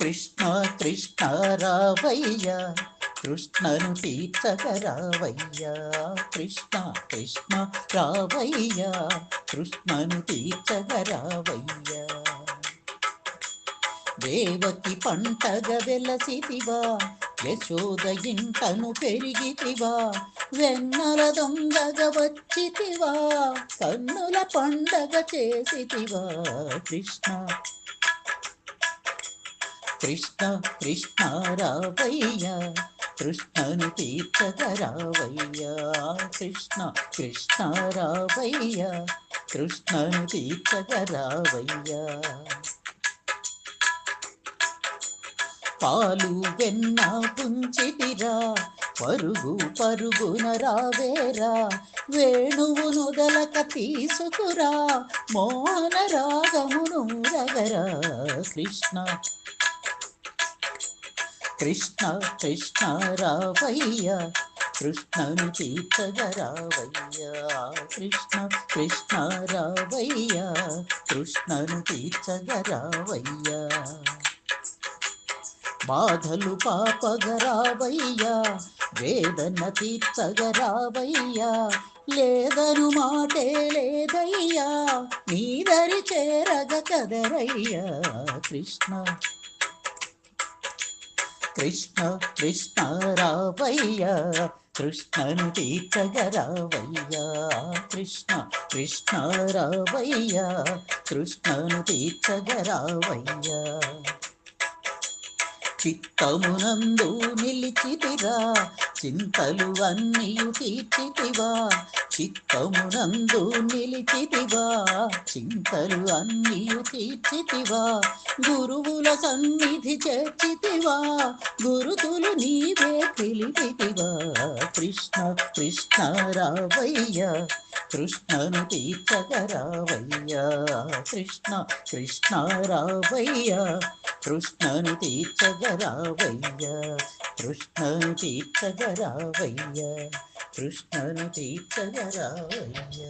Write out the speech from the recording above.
కృష్ణ కృష్ణ రావయ్య కృష్ణను తీర్చగరావయ్య కృష్ణ కృష్ణ రావయ్య కృష్ణను తీర్చగరావయ్య. దేవకి పంటగ వెలసితివా యశోద ఇంటను పెరిగితివా వెన్నల దొంగగ వచ్చితివా కన్నుల పండగ చేసితివా కృష్ణ కృష్ణ కృష్ణ రావయ్య కృష్ణను తీర్చగరావయ్య కృష్ణ కృష్ణ రావయ్య కృష్ణను తీర్చగరావయ్య పాలు వెన్న పుంచితిరా పరుగు పరుగున రావేరా. వేణువు నుదలక తీసుకురా మోహన రాగమును రగరా. కృష్ణ కృష్ణ కృష్ణ రావయ్య కృష్ణను తీర్చగరావయ్య కృష్ణ కృష్ణ రావయ్య కృష్ణను తీర్చగరావయ్య బాధలు పాపగరావయ్య వేదన తీర్చగరావయ్యా లేదను మాటే లేదయ్యా నీదరి చేరగ కదరయ్యా. కృష్ణ కృష్ణ కృష్ణ రావయ్య కృష్ణను తీర్చగరావయ్య కృష్ణ కృష్ణ రావయ్య కృష్ణను తీర్చగరావయ్యా. చిత్తమునందు నిలిచితిరా చింతలు అన్నీయు తీర్చితివా? చిత్తమునందు నిలిచితివా చింతలు అన్నీయు తీర్చితివా? గురువుల సన్నిధి చేర్చితివా? గురుతులు నీవే తెలిపితివా? కృష్ణ కృష్ణ రావయ్య కృష్ణను తీర్చగరావయ్య కృష్ణ కృష్ణ రావయ్య. కృష్ణను తీర్చగరావయ్య కృష్ణను తీర్చగరావయ్య కృష్ణను తీర్చగరావయ్య